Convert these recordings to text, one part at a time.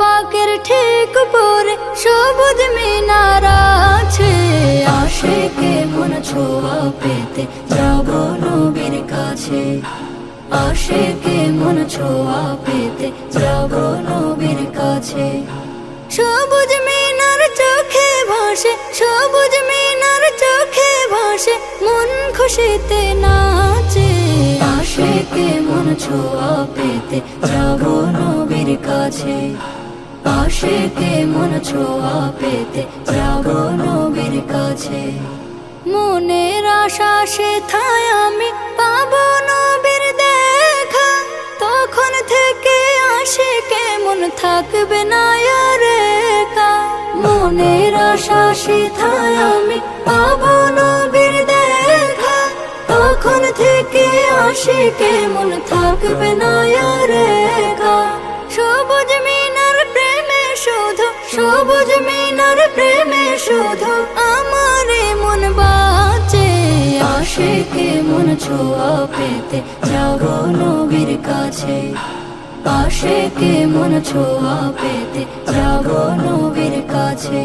পাকের ঠিক পরে সবুজ মিনার আছে। আশেকে মন ছোঁয়া পেতে যাব নবীর কাছে। আশেকে মন ছোঁয়া পেতে যাব নবীর কাছে। সবুজ মিনার চোখে ভাসে, সবুজ মিনার চোখে ভাসে, মন খুশিতে নাচে। আশেকে মন ছোঁয়া পেতে যাব নবীর কাছে আশেকে মন ছোঁয়া পেতে যাব নবীর কাছে। মনের আশা সে থায় আমি পাবো নবীর দেখা। তখন থেকে আসে কেমন থাকবে না একা। মনের আশা সে থায় আমি পাবো নবীর দেখা। তখন থেকে আসে কেমন থাকবে না আর সবুজ মিনার প্রেমে শুধু আমার মন বাঁচে। আশেকে মন ছোঁয়া পেতে যাব নবীর কাছে। আশেকে মন ছোঁয়া পেতে যাব নবীর কাছে।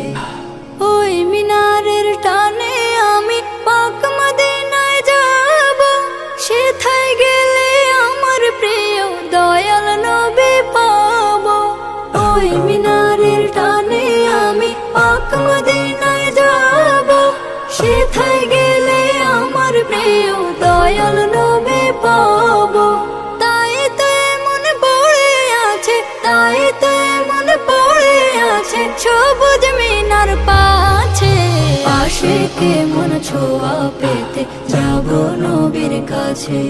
সেথায় গেলে আমার প্রিয় দয়াল নবী পাব? তাই তো মন পড়ে আছে, তাই তো মন পড়ে আছে, সবুজ মিনার পাছে। আশেকে মন ছোঁয়া পেতে যাব নবীর কাছে।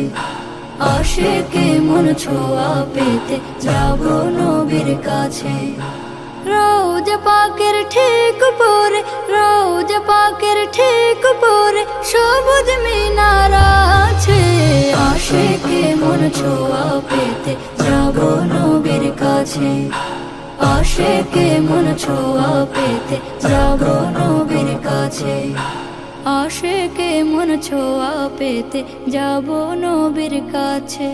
আশেকে মন ছোঁয়া পেতে যাব নবীর কাছে। রোজ পাকের ঠিক পরে আশেকে মন ছোঁয়া পেতে যাব নবীর কাছে। আশেকে মন ছোঁয়া পেতে যাব নবীর কাছে। আশেকে মন ছোঁয়া পেতে যাব নবীর কাছে।